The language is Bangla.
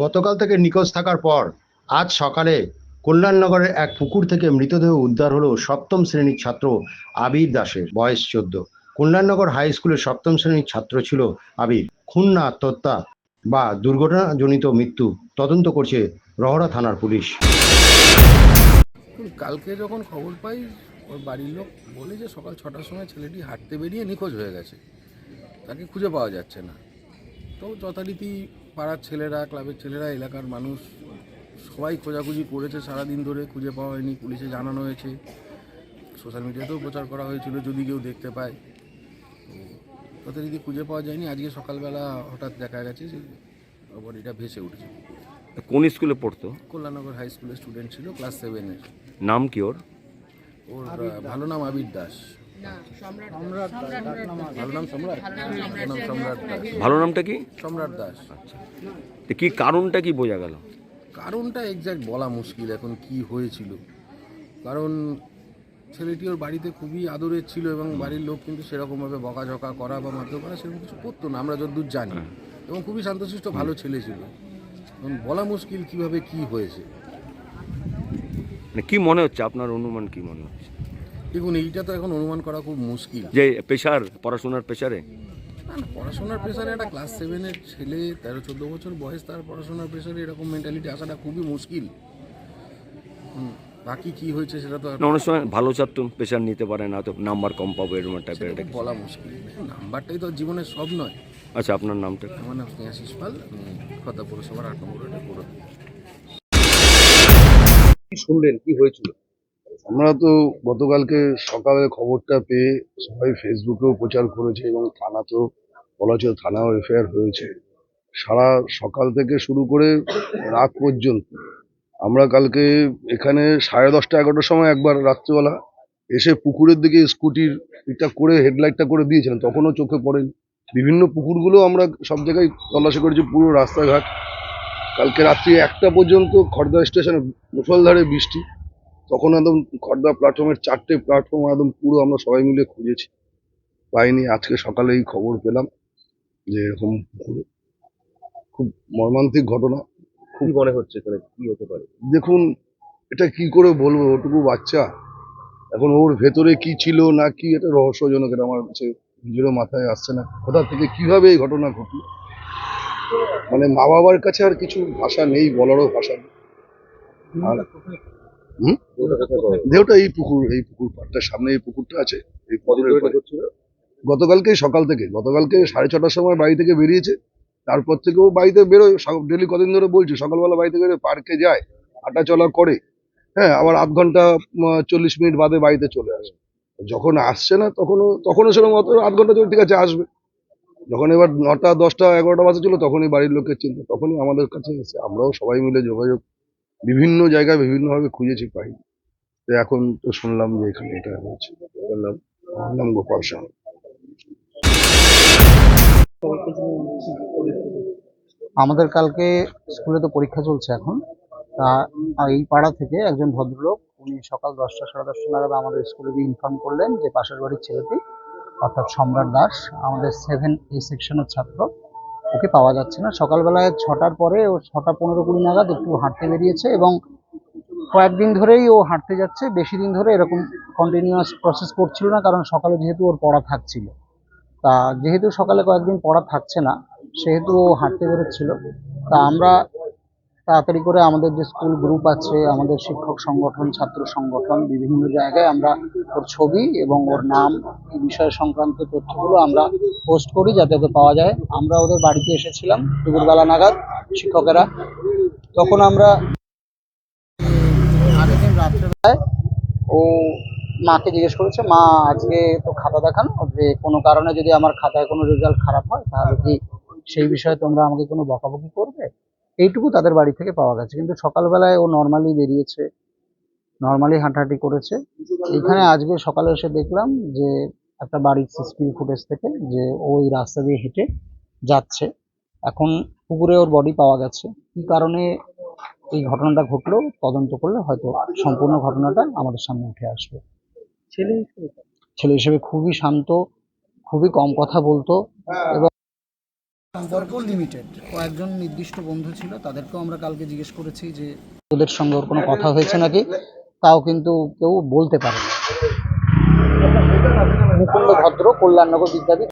গতকাল থেকে নিখোঁজ থাকার পর আজ সকালে কল্যাণনগরের এক পুকুর থেকে মৃতদেহ উদ্ধার হলো সপ্তম শ্রেণির ছাত্র আবির দাসের, বয়স চোদ্দ। কল্যাণনগর হাই স্কুলের সপ্তম শ্রেণির ছাত্র ছিল আবির। খুন না আত্মহত্যা বা দুর্ঘটনাজনিত মৃত্যু তদন্ত করছে রহরা থানার পুলিশ। কালকে যখন খবর পাই, ওর বাড়ির লোক বলে যে সকাল ছটার সময় ছেলেটি হাঁটতে বেরিয়ে নিখোঁজ হয়ে গেছে। তাকে খুঁজে পাওয়া যাচ্ছে না। তো যথারীতি পাড়ার ছেলেরা ক্লাবের ছেলেরা এলাকার মানুষ সবাই খোঁজাখুঁজি করেছে সারাদিন ধরে খুঁজে পাওয়া হয়নি পুলিশে জানানো হয়েছে। সোশ্যাল মিডিয়াতেও প্রচার করা হয়েছিল যদি কেউ দেখতে পায়। তো যথারীতি খুঁজে পাওয়া যায়নি আজকে সকালবেলা হঠাৎ দেখা গেছে যে বডিটা ভেসে উঠেছে। কোন স্কুলে পড়তো? কল্যাণনগর হাই স্কুলের স্টুডেন্ট ছিল ক্লাস সেভেনের। নাম কি ওর? ওর ভালো নাম আবির দাস। ভালো নাম সম্রাট? ভালো নাম সম্রাট। দাস। ভালো নামটা কি? সম্রাট দাস। তো কি কারণটা কি বোঝা গেল? কারণটা এক্স্যাক্ট বলা মুশকিল এখন কি হয়েছিল। কারণ ছেলেটি ওর বাড়িতে খুবই আদরের ছিল এবং বাড়ির লোক কিন্তু সেরকমভাবে বকাঝকা করা বা মারধর করা সেরকম কিছু করতো না আমরা যতদূর জানি। এবং খুবই শান্তশিষ্ট ভালো ছেলে ছিল। এখন বলা মুশকিল কীভাবে কি হয়েছে? মানে কি মনে হচ্ছে? আপনার অনুমান কি মনে হচ্ছে? দেখুন এইটা তো এখন অনুমান করা খুব মুশকিল। যে পেশার পড়াশোনার পেশারে? না না পড়াশোনার প্রেশারে একটা ক্লাস সেভেনের ছেলে তেরো চোদ্দ বছর বয়স তার পড়াশোনার প্রেশারে এরকম মেন্টালিটি আসাটা খুবই মুশকিল। হুম, বাকি কি হয়েছে সেটা তো আর- না অনেক সময় ভালো ছাত্র পেশার নিতে পারে না তো নাম্বার কম পাবো এরকম টাইপের সেটা একটা বলা মুশকিল। নাম্বারটাই তো জীবনের সব নয়। আচ্ছা আপনার নামটা আমার নাম স্নেহাশিস পাল আমি খদ্দা পৌরসভার আট নম্বর ওয়ার্ডের পৌর। আমরা তো গতকালকে সকালে খবরটা পেয়ে সবাই ফেসবুকেও প্রচার করেছে এবং থানাতেও বলা হচ্ছে থানাও এফআইআর হয়েছে। সারা সকাল থেকে শুরু করে রাত পর্যন্ত আমরা কালকে এখানে সাড়ে দশটা, এগারোটার সময় একবার রাত্রিবেলা এসে পুকুরের দিকে স্কুটির এটা করে হেডলাইটটা করে দিয়েছিলাম। তখনও চোখে পড়েনি। বিভিন্ন পুকুরগুলো আমরা সব জায়গায় তল্লাশি করেছি, পুরো রাস্তাঘাট। কালকে রাত্রি একটা পর্যন্ত খড়দা স্টেশনে মুসলধারে বৃষ্টি। তখন একদম খড়দা প্ল্যাটফর্মের চারটে প্ল্যাটফর্ম একদম পুরো আমরা সবাই মিলে খুঁজেছি। পাইনি আজকে সকালে এই খবর পেলাম যে এরকম খুব মর্মান্তিক ঘটনা। খুব মনে হচ্ছে এখানে? কি হতে পারে? দেখুন এটা কি করে বলব? ওটুকু বাচ্চা। এখন ওর ভেতরে কি ছিল না কি এটা রহস্যজনক এটা আমার কাছে নিজেরও মাথায় আসছে না। কোথা থেকে কীভাবে এই ঘটনা ঘটলো? মানে মা বাবার কাছে আর কিছু ভাষা নেই বলারও ভাষা নেই। আর হুম? দেহটা এই পুকুর এই পুকুর পাড়টার সামনে এই পুকুরটা আছে এই গতকালকে সকাল থেকে গতকালকে সাড়ে ছটার সময় বাড়ি থেকে বেরিয়েছে তারপর থেকে ও বাড়িতে বেরোয় ডেলি কদিন ধরে বলছে সকালবেলা বাড়ি থেকে বেরোয় পার্কে যায় হাঁটা চলা করে হ্যাঁ আবার আধ ঘণ্টা চল্লিশ মিনিট বাদে বাড়িতে চলে আসে। যখন আসছে না তখনও তখনও সেরকম অত আধ ঘণ্টা চলে ঠিক আছে আসবে। যখন এবার নটা দশটা এগারোটা বাজে ছিল তখনই বাড়ির লোকের চিন্তা তখনই আমাদের কাছে এসে আমরাও সবাই মিলে যোগাযোগ বিভিন্ন জায়গায় বিভিন্নভাবে খুঁজেছি পাই। তো এখন তো শুনলাম যে এখানে এটা হয়েছে। আমার নাম গোপাল সাহা। আমাদের কালকে স্কুলে তো পরীক্ষা চলছে এখন। তা এই পাড়া থেকে একজন ভদ্রলোক, উনি সকাল দশটা, সাড়ে দশটা নাগাদ আমাদের স্কুলে গিয়ে ইনফর্ম করলেন যে পাশের বাড়ির ছেলেটি, অর্থাৎ সম্রাট দাস, আমাদের সেভেন এ সেকশনের ছাত্র। ওকে পাওয়া যাচ্ছে না। সকালবেলায় ছটার পরে ও ছটা পনেরো কুড়ি নাগাদ একটু হাঁটতে বেরিয়েছে এবং কয়েকদিন ধরেই ও হাঁটতে যাচ্ছে। বেশি দিন ধরে এরকম কন্টিনিউয়াস প্রসেস করছিল না, কারণ সকালে যেহেতু ওর পড়া থাকছিল। তা যেহেতু সকালে কয়েকদিন পড়া থাকছে না, সেহেতু ও হাঁটতে বেরোচ্ছিল। তা আমরা তাড়াতাড়ি করে আমাদের যে স্কুল গ্রুপ আছে, আমাদের শিক্ষক সংগঠন, ছাত্র সংগঠন, বিভিন্ন জায়গায় আমরা ওর ছবি এবং ওর নাম, এই বিষয় সংক্রান্ত তথ্যগুলো আমরা পোস্ট করি যাতে ওকে পাওয়া যায়। আমরা ওদের বাড়িতে এসেছিলাম, দুপুরবেলা নাগাদ, শিক্ষকেরা। তখন আমরা রাত্রেবেলায় ও মাকে জিজ্ঞেস করেছে, মা, আজকে তো খাতা দেখান, যে কোনো কারণে যদি আমার খাতায় কোনো রেজাল্ট খারাপ হয়, তাহলে কি সেই বিষয়ে তোমরা আমাকে কোনো বকাবকি করবে? এইটুকু তাদের বাড়ি থেকে পাওয়া গেছে। কিন্তু সকালবেলায় ও নর্মালি বেরিয়েছে নর্মালি হাঁটাহাঁটি করেছে। এখানে আজকে সকালে এসে দেখলাম যে একটা বাড়ির সিসিটিভি ফুটেজ থেকে যে ওই রাস্তা দিয়ে হেঁটে যাচ্ছে। এখন পুকুরে ওর বডি পাওয়া গেছে। কি কারণে এই ঘটনাটা ঘটলো তদন্ত করলে হয়তো সম্পূর্ণ ঘটনাটা আমাদের সামনে উঠে আসবে। ছেলে ছেলে হিসেবে খুবই শান্ত খুবই কম কথা বলতো। এবং সম্পর্ক লিমিটেড কয়েকজন নির্দিষ্ট বন্ধু ছিল, তাদেরকেও আমরা কালকে জিজ্ঞেস করেছি যে ওদের সঙ্গে কোনো কথা হয়েছে নাকি? তাও কিন্তু কেউ বলতে পারে মুকুন্দ ভদ্র, কল্যাণনগর বিদ্যাপীঠ।